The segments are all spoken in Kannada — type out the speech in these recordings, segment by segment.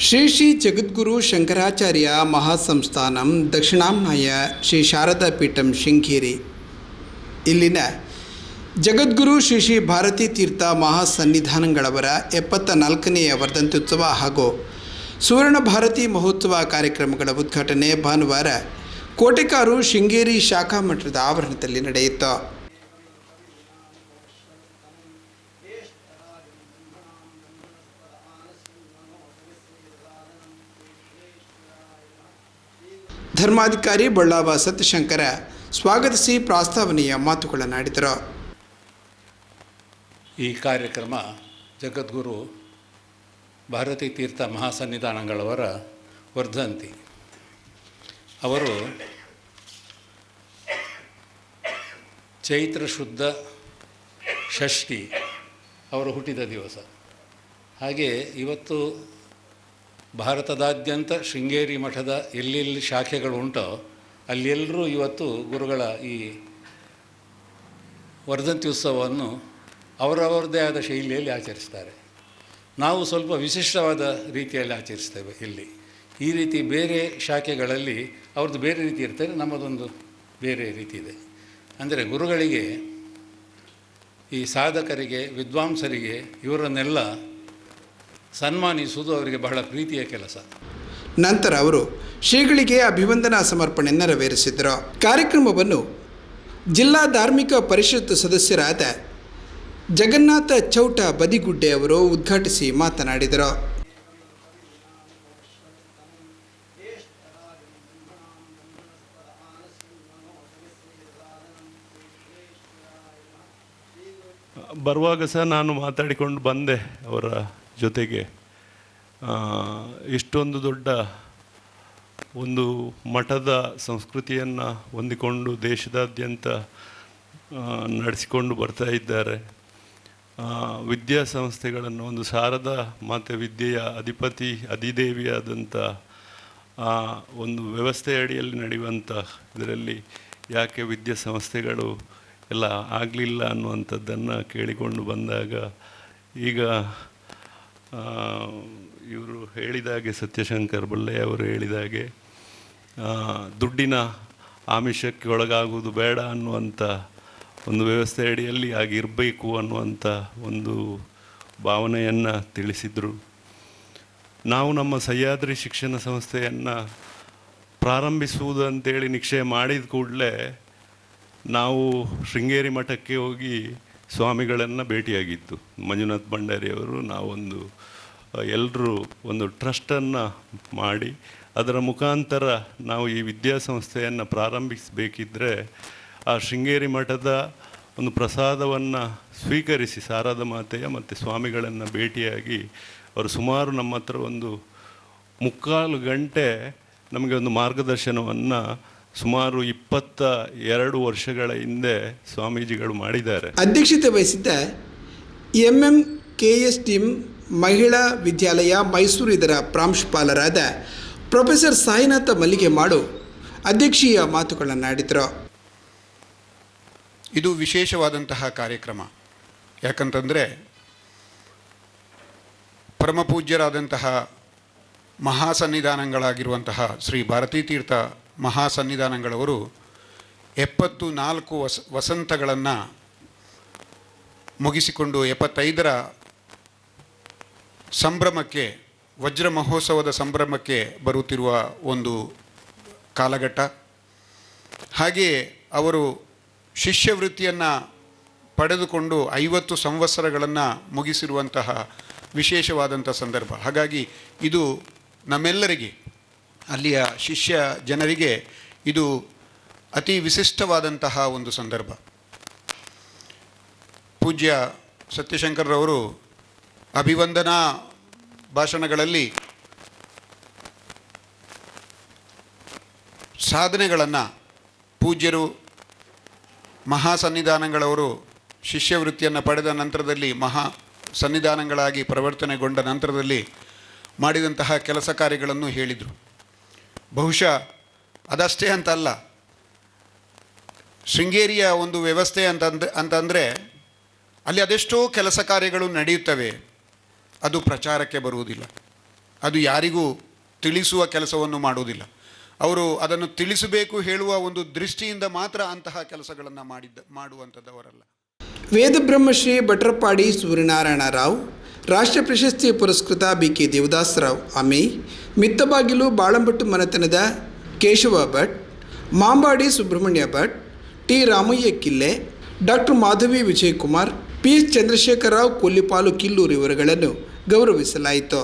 ಶ್ರೀ ಶ್ರೀ ಜಗದ್ಗುರು ಶಂಕರಾಚಾರ್ಯ ಮಹಾಸಂಸ್ಥಾನಂ ದಕ್ಷಿಣಾಮ್ನಾಯ ಶ್ರೀ ಶಾರದಾ ಪೀಠಂ ಶೃಂಗೇರಿ. ಇಲ್ಲಿನ ಜಗದ್ಗುರು ಶ್ರೀ ಶ್ರೀ ಭಾರತೀ ತೀರ್ಥ ಮಹಾಸನ್ನಿಧಾನಗಳವರ ಎಪ್ಪತ್ತ ನಾಲ್ಕನೆಯ ವರ್ಧಂತ್ಯುತ್ಸವ ಹಾಗೂ ಸುವರ್ಣ ಭಾರತಿ ಮಹೋತ್ಸವ ಕಾರ್ಯಕ್ರಮಗಳ ಉದ್ಘಾಟನೆ ಭಾನುವಾರ ಕೋಟೆಕಾರು ಶೃಂಗೇರಿ ಶಾಖಾ ಮಠದ ಆವರಣದಲ್ಲಿ ನಡೆಯಿತು. ಧರ್ಮಾಧಿಕಾರಿ ಬಳ್ಳಾವ ಸತ್ಯಶಂಕರ ಸ್ವಾಗತಿಸಿ ಪ್ರಾಸ್ತಾವನೆಯ ಮಾತುಗಳನ್ನಾಡಿದರು ಈ ಕಾರ್ಯಕ್ರಮ ಜಗದ್ಗುರು ಭಾರತೀ ತೀರ್ಥ ಮಹಾಸನ್ನಿಧಾನಗಳವರ ವರ್ಧಂತಿ. ಅವರು ಚೈತ್ರ ಶುದ್ಧ ಷಷ್ಠಿ ಅವರು ಹುಟ್ಟಿದ ದಿವಸ. ಹಾಗೆ ಇವತ್ತು ಭಾರತದಾದ್ಯಂತ ಶೃಂಗೇರಿ ಮಠದ ಎಲ್ಲೆಲ್ಲಿ ಶಾಖೆಗಳು ಉಂಟೋ ಅಲ್ಲೆಲ್ಲರೂ ಇವತ್ತು ಗುರುಗಳ ಈ ವರ್ಧಂತಿ ಉತ್ಸವವನ್ನು ಅವರವರದೇ ಆದ ಶೈಲಿಯಲ್ಲಿ ಆಚರಿಸ್ತಾರೆ. ನಾವು ಸ್ವಲ್ಪ ವಿಶಿಷ್ಟವಾದ ರೀತಿಯಲ್ಲಿ ಆಚರಿಸ್ತೇವೆ ಇಲ್ಲಿ. ಈ ರೀತಿ ಬೇರೆ ಶಾಖೆಗಳಲ್ಲಿ ಅವ್ರದ್ದು ಬೇರೆ ರೀತಿ ಇರ್ತಾರೆ ನಮ್ಮದೊಂದು ಬೇರೆ ರೀತಿ ಇದೆ. ಅಂದರೆ ಗುರುಗಳಿಗೆ ಈ ಸಾಧಕರಿಗೆ, ವಿದ್ವಾಂಸರಿಗೆ ಇವರನ್ನೆಲ್ಲ ಸನ್ಮಾನಿಸುವುದು ಅವರಿಗೆ ಬಹಳ ಪ್ರೀತಿಯ ಕೆಲಸ. ನಂತರ ಅವರು ಶ್ರೀಗಳಿಗೆ ಅಭಿವಂದನಾ ಸಮರ್ಪಣೆ ನೆರವೇರಿಸಿದರು. ಕಾರ್ಯಕ್ರಮವನ್ನು ಜಿಲ್ಲಾ ಧಾರ್ಮಿಕ ಪರಿಷತ್ ಸದಸ್ಯರಾದ ಜಗನ್ನಾಥ ಚೌಟ ಬದಿಗುಡ್ಡೆ ಅವರು ಉದ್ಘಾಟಿಸಿ ಮಾತನಾಡಿದರು. ಬರುವಾಗ ಸಹ ನಾನು ಮಾತಾಡಿಕೊಂಡು ಬಂದೆ ಅವರ ಜೊತೆಗೆ ಇಷ್ಟೊಂದು ದೊಡ್ಡ ಒಂದು ಮಠದ ಸಂಸ್ಕೃತಿಯನ್ನು ಹೊಂದಿಕೊಂಡು ದೇಶದಾದ್ಯಂತ ನಡೆಸಿಕೊಂಡು ಬರ್ತಾ ಇದ್ದಾರೆ. ವಿದ್ಯಾಸಂಸ್ಥೆಗಳನ್ನು ಒಂದು ಶಾರದಾ ಮಾತೆ ವಿದ್ಯೆಯ ಅಧಿಪತಿ ಅಧಿದೇವಿಯಾದಂಥ ಒಂದು ವ್ಯವಸ್ಥೆ ಅಡಿಯಲ್ಲಿ ನಡೆಯುವಂಥ ಇದರಲ್ಲಿ ಯಾಕೆ ವಿದ್ಯಾಸಂಸ್ಥೆಗಳು ಎಲ್ಲ ಆಗಲಿಲ್ಲ ಅನ್ನುವಂಥದ್ದನ್ನು ಕೇಳಿಕೊಂಡು ಬಂದಾಗ, ಈಗ ಇವರು ಹೇಳಿದಾಗೆ ಸತ್ಯಶಂಕರ್ ಬೊಳ್ಳೆ ಅವರು ಹೇಳಿದಾಗೆ ಹಾಗೆ ದುಡ್ಡಿನ ಆಮಿಷಕ್ಕೆ ಒಳಗಾಗುವುದು ಬೇಡ ಅನ್ನುವಂಥ ಒಂದು ವ್ಯವಸ್ಥೆ ಅಡಿಯಲ್ಲಿ ಆಗಿರಬೇಕು ಅನ್ನುವಂಥ ಒಂದು ಭಾವನೆಯನ್ನು ತಿಳಿಸಿದರು. ನಾವು ನಮ್ಮ ಸಹ್ಯಾದ್ರಿ ಶಿಕ್ಷಣ ಸಂಸ್ಥೆಯನ್ನು ಪ್ರಾರಂಭಿಸುವುದು ಅಂತೇಳಿ ನಿಶ್ಚಯ ಮಾಡಿದ ಕೂಡಲೇ ನಾವು ಶೃಂಗೇರಿ ಮಠಕ್ಕೆ ಹೋಗಿ ಸ್ವಾಮಿಗಳನ್ನು ಭೇಟಿಯಾಗಿತ್ತು. ಮಂಜುನಾಥ್ ಭಂಡಾರಿಯವರು ನಾವೊಂದು ಎಲ್ಲರೂ ಒಂದು ಟ್ರಸ್ಟನ್ನು ಮಾಡಿ ಅದರ ಮುಖಾಂತರ ನಾವು ಈ ವಿದ್ಯಾಸಂಸ್ಥೆಯನ್ನು ಪ್ರಾರಂಭಿಸಬೇಕಿದ್ರೆ ಆ ಶೃಂಗೇರಿ ಮಠದ ಒಂದು ಪ್ರಸಾದವನ್ನು ಸ್ವೀಕರಿಸಿ ಸಾರದ ಮಾತೆಯ ಮತ್ತು ಸ್ವಾಮಿಗಳನ್ನು ಭೇಟಿಯಾಗಿ ಅವರು ಸುಮಾರು ನಮ್ಮ ಹತ್ರ ಒಂದು ಮುಕ್ಕಾಲು ಗಂಟೆ ನಮಗೆ ಒಂದು ಮಾರ್ಗದರ್ಶನವನ್ನು ಸುಮಾರು ಇಪ್ಪತ್ತ ಎರಡು ವರ್ಷಗಳ ಹಿಂದೆ ಸ್ವಾಮೀಜಿಗಳು ಮಾಡಿದ್ದಾರೆ. ಅಧ್ಯಕ್ಷತೆ ವಹಿಸಿದ್ದ ಎಂ ಎಂ ಕೆ ಎಸ್ ಟಿಮ್ ಮಹಿಳಾ ವಿದ್ಯಾಲಯ ಮೈಸೂರು ಇದರ ಪ್ರಾಂಶುಪಾಲರಾದ ಪ್ರೊಫೆಸರ್ ಸಾಯಿನಾಥ ಮಲ್ಲಿಗೆ ಮಾಡು ಅಧ್ಯಕ್ಷೀಯ ಮಾತುಗಳನ್ನಾಡಿದರು ಇದು ವಿಶೇಷವಾದಂತಹ ಕಾರ್ಯಕ್ರಮ. ಯಾಕಂತಂದರೆ ಪರಮಪೂಜ್ಯರಾದಂತಹ ಮಹಾಸನ್ನಿಧಾನಗಳಾಗಿರುವಂತಹ ಶ್ರೀ ಭಾರತೀ ತೀರ್ಥ ಮಹಾಸನ್ನಿಧಾನಗಳವರು ಎಪ್ಪತ್ತು ನಾಲ್ಕು ವಸ, ವಸಂತಗಳನ್ನು ಮುಗಿಸಿಕೊಂಡು ಎಪ್ಪತ್ತೈದರ ಸಂಭ್ರಮಕ್ಕೆ, ವಜ್ರ ಮಹೋತ್ಸವದ ಸಂಭ್ರಮಕ್ಕೆ ಬರುತ್ತಿರುವ ಒಂದು ಕಾಲಘಟ್ಟ. ಹಾಗೆಯೇ ಅವರು ಶಿಷ್ಯವೃತ್ತಿಯನ್ನು ಪಡೆದುಕೊಂಡು ಐವತ್ತು ಸಂವತ್ಸರಗಳನ್ನು ಮುಗಿಸಿರುವಂತಹ ವಿಶೇಷವಾದಂಥ ಸಂದರ್ಭ. ಹಾಗಾಗಿ ಇದು ನಮ್ಮೆಲ್ಲರಿಗೆ ಅಲ್ಲಿಯ ಶಿಷ್ಯ ಜನರಿಗೆ ಇದು ಅತಿ ವಿಶಿಷ್ಟವಾದಂತಹ ಒಂದು ಸಂದರ್ಭ. ಪೂಜ್ಯ ಸತ್ಯಶಂಕರ್ರವರು ಅಭಿವಂದನಾ ಭಾಷಣಗಳಲ್ಲಿ ಸಾಧನೆಗಳನ್ನು ಪೂಜ್ಯರು, ಮಹಾಸನ್ನಿಧಾನಗಳವರು, ಶಿಷ್ಯವೃತ್ತಿಯನ್ನು ಪಡೆದ ನಂತರದಲ್ಲಿ ಮಹಾ ಸನ್ನಿಧಾನಗಳಾಗಿ ಪರಿವರ್ತನೆಗೊಂಡ ನಂತರದಲ್ಲಿ ಮಾಡಿದಂತಹ ಕೆಲಸ ಕಾರ್ಯಗಳನ್ನು ಹೇಳಿದರು. ಬಹುಶಃ ಅದಷ್ಟೇ ಅಂತ ಅಲ್ಲ ಶೃಂಗೇರಿಯ ಒಂದು ವ್ಯವಸ್ಥೆ ಅಂತಂದ್ರೆ ಅಂತಂದರೆ ಅಲ್ಲಿ ಅದೆಷ್ಟೋ ಕೆಲಸ ಕಾರ್ಯಗಳು ನಡೆಯುತ್ತವೆ. ಅದು ಪ್ರಚಾರಕ್ಕೆ ಬರುವುದಿಲ್ಲ. ಅದು ಯಾರಿಗೂ ತಿಳಿಸುವ ಕೆಲಸವನ್ನು ಮಾಡುವುದಿಲ್ಲ. ಅವರು ಅದನ್ನು ತಿಳಿಸಬೇಕು ಹೇಳುವ ಒಂದು ದೃಷ್ಟಿಯಿಂದ ಮಾತ್ರ ಅಂತಹ ಕೆಲಸಗಳನ್ನು ಮಾಡಿದ್ದ ಮಾಡುವಂಥದ್ದವರಲ್ಲ. ವೇದಬ್ರಹ್ಮಶ್ರೀ ಭಟ್ರಪಾಡಿ ಸೂರ್ಯನಾರಾಯಣ ರಾವ್ ರಾಷ್ಟ್ರ ಪ್ರಶಸ್ತಿ ಪುರಸ್ಕೃತ ಬಿ ಕೆ ದೇವದಾಸರಾವ್ ಅಮಿ ಮಿತ್ತಬಾಗಿಲು, ಬಾಳಂಬಟ್ಟು ಮನೆತನದ Keshava Bhat, Mambadi Subrahmanya Bhat, T Ramayya Kille, doctor Madhavi Vijayakumar, P Chandrashekhara Rao Kollipalu Killuru ಇವರುಗಳನ್ನು ಗೌರವಿಸಲಾಯಿತು.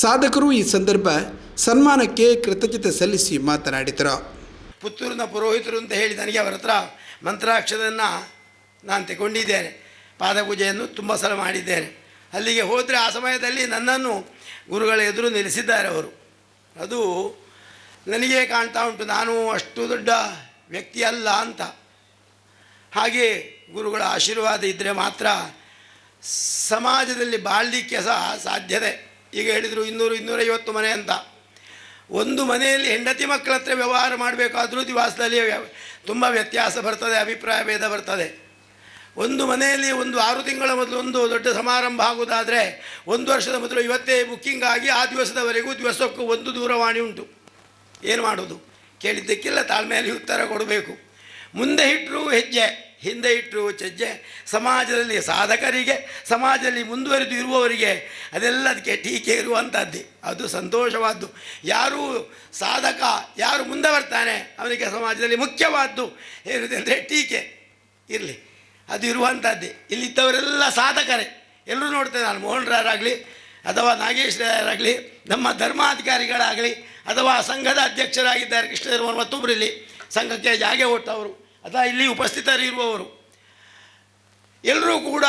ಸಾಧಕರು ಈ ಸಂದರ್ಭ ಸನ್ಮಾನಕ್ಕೆ ಕೃತಜ್ಞತೆ ಸಲ್ಲಿಸಿ ಮಾತನಾಡಿದರು. ಪುತ್ತೂರಿನ ಪುರೋಹಿತರು ಅಂತ ಹೇಳಿ ನನಗೆ ಅವರ ಹತ್ರ ಮಂತ್ರಾಕ್ಷರನ್ನು ನಾನು ತಗೊಂಡಿದ್ದೇನೆ. ಪಾದಪೂಜೆಯನ್ನು ತುಂಬ ಸಲ ಮಾಡಿದ್ದೇನೆ. ಅಲ್ಲಿಗೆ ಹೋದರೆ ಆ ಸಮಯದಲ್ಲಿ ನನ್ನನ್ನು ಗುರುಗಳ ಎದುರು ನಿಲ್ಲಿಸಿದ್ದಾರೆ ಅವರು. ಅದು ನನಗೆ ಕಾಣ್ತಾ ಉಂಟು, ನಾನು ಅಷ್ಟು ದೊಡ್ಡ ವ್ಯಕ್ತಿ ಅಲ್ಲ ಅಂತ. ಹಾಗೆ ಗುರುಗಳ ಆಶೀರ್ವಾದ ಇದ್ದರೆ ಮಾತ್ರ ಸಮಾಜದಲ್ಲಿ ಬಾಳಲಿಕ್ಕೆ ಸಹ ಸಾಧ್ಯತೆ ಈಗ ಹೇಳಿದರು ಇನ್ನೂರು, ಇನ್ನೂರೈವತ್ತು ಮನೆ ಅಂತ. ಒಂದು ಮನೆಯಲ್ಲಿ ಹೆಂಡತಿ ಮಕ್ಕಳ ಹತ್ರ ವ್ಯವಹಾರ ಮಾಡಬೇಕಾದ್ರೂ ದಿವಾಸದಲ್ಲಿ ತುಂಬ ವ್ಯತ್ಯಾಸ ಬರ್ತದೆ, ಅಭಿಪ್ರಾಯ ಭೇದ ಬರ್ತದೆ. ಒಂದು ಮನೆಯಲ್ಲಿ ಒಂದು ಆರು ತಿಂಗಳ ಮೊದಲು ಒಂದು ದೊಡ್ಡ ಸಮಾರಂಭ ಆಗುವುದಾದರೆ ಒಂದು ವರ್ಷದ ಮೊದಲು ಇವತ್ತೇ ಬುಕ್ಕಿಂಗ್ ಆಗಿ ಆ ದಿವಸದವರೆಗೂ ದಿವಸಕ್ಕೂ ಒಂದು ದೂರವಾಣಿ ಉಂಟು. ಏನು ಮಾಡೋದು? ಕೇಳಿದ್ದಕ್ಕೆಲ್ಲ, ತಾಳ್ಮೆಯಲ್ಲಿ ಉತ್ತರ ಕೊಡಬೇಕು. ಮುಂದೆ ಇಟ್ಟರು ಹೆಜ್ಜೆ. ಹಿಂದೆ ಇಟ್ಟರು ಚಜ್ಜೆ, ಸಮಾಜದಲ್ಲಿ ಸಾಧಕರಿಗೆ, ಸಮಾಜದಲ್ಲಿ ಮುಂದುವರೆದು ಇರುವವರಿಗೆ ಅದೆಲ್ಲ ಅದಕ್ಕೆ ಟೀಕೆ ಇರುವಂಥದ್ದೇ. ಅದು ಸಂತೋಷವಾದ್ದು. ಯಾರು ಸಾಧಕ, ಯಾರು ಮುಂದೆ ಬರ್ತಾನೆ, ಅವನಿಗೆ ಸಮಾಜದಲ್ಲಿ ಮುಖ್ಯವಾದ್ದು ಏನಿದೆ ಟೀಕೆ. ಇರಲಿ. ಅದು ಇರುವಂಥದ್ದೇ. ಇಲ್ಲಿದ್ದವರೆಲ್ಲ ಸಾಧಕರೇ. ಎಲ್ಲರೂ ನೋಡ್ತೇನೆ ನಾನು ಮೋಹನ್ ರಾಯರಾಗಲಿ ಅಥವಾ ನಾಗೇಶ್ ರಾಯರಾಗಲಿ, ನಮ್ಮ ಧರ್ಮಾಧಿಕಾರಿಗಳಾಗಲಿ, ಅಥವಾ ಸಂಘದ ಅಧ್ಯಕ್ಷರಾಗಿದ್ದಾರೆ ಕೃಷ್ಣಧರ್ಮರು ಮತ್ತೊಬ್ಬರಿಲ್ಲಿ ಸಂಘಕ್ಕೆ ಜಾಗೆ ಕೊಟ್ಟವರು ಅಥವಾ ಇಲ್ಲಿ ಉಪಸ್ಥಿತರಿರುವವರು. ಎಲ್ಲರೂ ಕೂಡ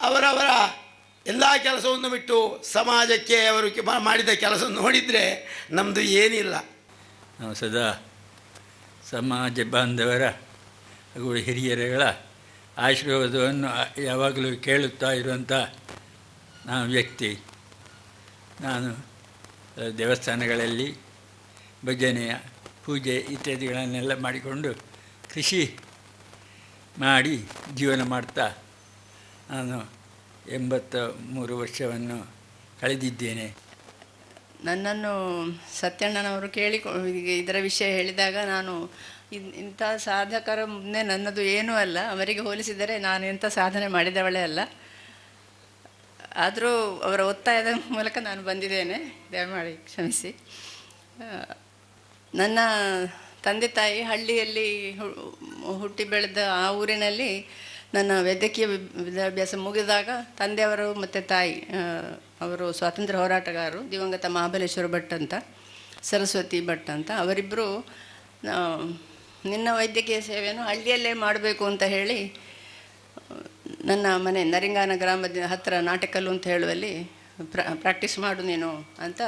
ಅವರವರ ಎಲ್ಲ ಕೆಲಸವನ್ನು ಬಿಟ್ಟು ಸಮಾಜಕ್ಕೆ ಅವರು ಮಾಡಿದ ಕೆಲಸ ನೋಡಿದರೆ ನಮ್ಮದು ಏನಿಲ್ಲ. ನಾವು ಸದಾ ಸಮಾಜ ಬಾಂಧವರ ಹಾಗೂ ಹಿರಿಯರುಗಳ ಆಶೀರ್ವಾದವನ್ನು ಯಾವಾಗಲೂ ಕೇಳುತ್ತಾ ಇರುವಂಥ ನಾನು ವ್ಯಕ್ತಿ. ನಾನು ದೇವಸ್ಥಾನಗಳಲ್ಲಿ ಭಜನೆಯ ಪೂಜೆ ಇತ್ಯಾದಿಗಳನ್ನೆಲ್ಲ ಮಾಡಿಕೊಂಡು ಕೃಷಿ ಮಾಡಿ ಜೀವನ ಮಾಡ್ತಾ ನಾನು ಎಂಬತ್ತ ಮೂರು ವರ್ಷವನ್ನು ಕಳೆದಿದ್ದೇನೆ. ನನ್ನನ್ನು ಸತ್ಯಣ್ಣನವರು ಕೇಳಿ ಇದರ ವಿಷಯ ಹೇಳಿದಾಗ ನಾನು ಇಂಥ ಸಾಧಕರ ಮುಂದೆ ನನ್ನದು ಏನೂ ಅಲ್ಲ. ಅವರಿಗೆ ಹೋಲಿಸಿದರೆ ನಾನು ಎಂಥ ಸಾಧನೆ ಮಾಡಿದವಳೇ ಅಲ್ಲ. ಆದರೂ ಅವರ ಒತ್ತಾಯದ ಮೂಲಕ ನಾನು ಬಂದಿದ್ದೇನೆ. ದಯಮಾಡಿ ಕ್ಷಮಿಸಿ. ನನ್ನ ತಂದೆ ತಾಯಿ ಹಳ್ಳಿಯಲ್ಲಿ ಹುಟ್ಟಿ ಬೆಳೆದ ಆ ಊರಿನಲ್ಲಿ ನನ್ನ ವೈದ್ಯಕೀಯ ವಿದ್ಯಾಭ್ಯಾಸ ಮುಗಿದಾಗ ತಂದೆಯವರು ಮತ್ತು ತಾಯಿ ಅವರು ಸ್ವಾತಂತ್ರ್ಯ ಹೋರಾಟಗಾರರು ದಿವಂಗತ ಮಹಾಬಲೇಶ್ವರ ಭಟ್ ಅಂತ, ಸರಸ್ವತಿ ಭಟ್ ಅಂತ. ಅವರಿಬ್ಬರು ನಿನ್ನ ವೈದ್ಯಕೀಯ ಸೇವೆಯನ್ನು ಹಳ್ಳಿಯಲ್ಲೇ ಮಾಡಬೇಕು ಅಂತ ಹೇಳಿ, ನನ್ನ ಮನೆ ನರಿಂಗಾನ ಗ್ರಾಮದ ಹತ್ತಿರ ನಾಟಕಲ್ಲು ಅಂತ ಹೇಳುವಲ್ಲಿ ಪ್ರ ಪ್ರಾಕ್ಟೀಸ್ ಮಾಡು ನೀನು ಅಂತ.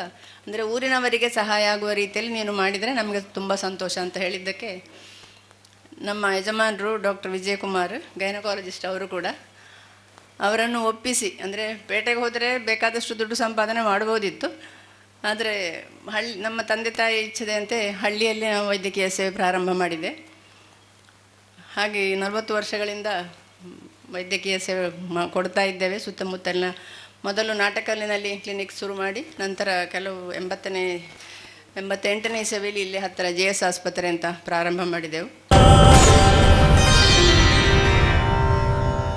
ಅಂದರೆ ಊರಿನವರಿಗೆ ಸಹಾಯ ಆಗುವ ರೀತಿಯಲ್ಲಿ ನೀನು ಮಾಡಿದರೆ ನಮಗೆ ತುಂಬ ಸಂತೋಷ ಅಂತ ಹೇಳಿದ್ದಕ್ಕೆ ನಮ್ಮ ಯಜಮಾನರು ಡಾಕ್ಟರ್ ವಿಜಯಕುಮಾರ್ ಗೈನಕಾಲಜಿಸ್ಟ್ ಅವರು ಕೂಡ ಅವರನ್ನು ಒಪ್ಪಿಸಿ. ಅಂದರೆ ಪೇಟೆಗೆ ಹೋದರೆ ಬೇಕಾದಷ್ಟು ದುಡ್ಡು ಸಂಪಾದನೆ ಮಾಡ್ಬೋದಿತ್ತು ಆದರೆ ಹಳ್ಳಿ, ನಮ್ಮ ತಂದೆ ತಾಯಿ ಇಚ್ಛೆದಂತೆ ಹಳ್ಳಿಯಲ್ಲಿ ನಾವು ವೈದ್ಯಕೀಯ ಸೇವೆ ಪ್ರಾರಂಭ ಮಾಡಿದೆ. ಹಾಗೆ ನಲವತ್ತು ವರ್ಷಗಳಿಂದ ವೈದ್ಯಕೀಯ ಸೇವೆ ಮಾ, ಕೊಡ್ತಾ ಇದ್ದೇವೆ. ಸುತ್ತಮುತ್ತಲಿನ ಮೊದಲು ನಾಟಕಲ್ಲಿನಲ್ಲಿ ಕ್ಲಿನಿಕ್ ಶುರು ಮಾಡಿ, ನಂತರ ಕೆಲವು ಎಂಬತ್ತನೇ, ಎಂಬತ್ತೆಂಟನೇ ಇಸವಿಯಲ್ಲಿ ಇಲ್ಲಿ ಹತ್ತಿರ ಜೆ ಎಸ್ ಆಸ್ಪತ್ರೆ ಅಂತ ಪ್ರಾರಂಭ ಮಾಡಿದೆವು.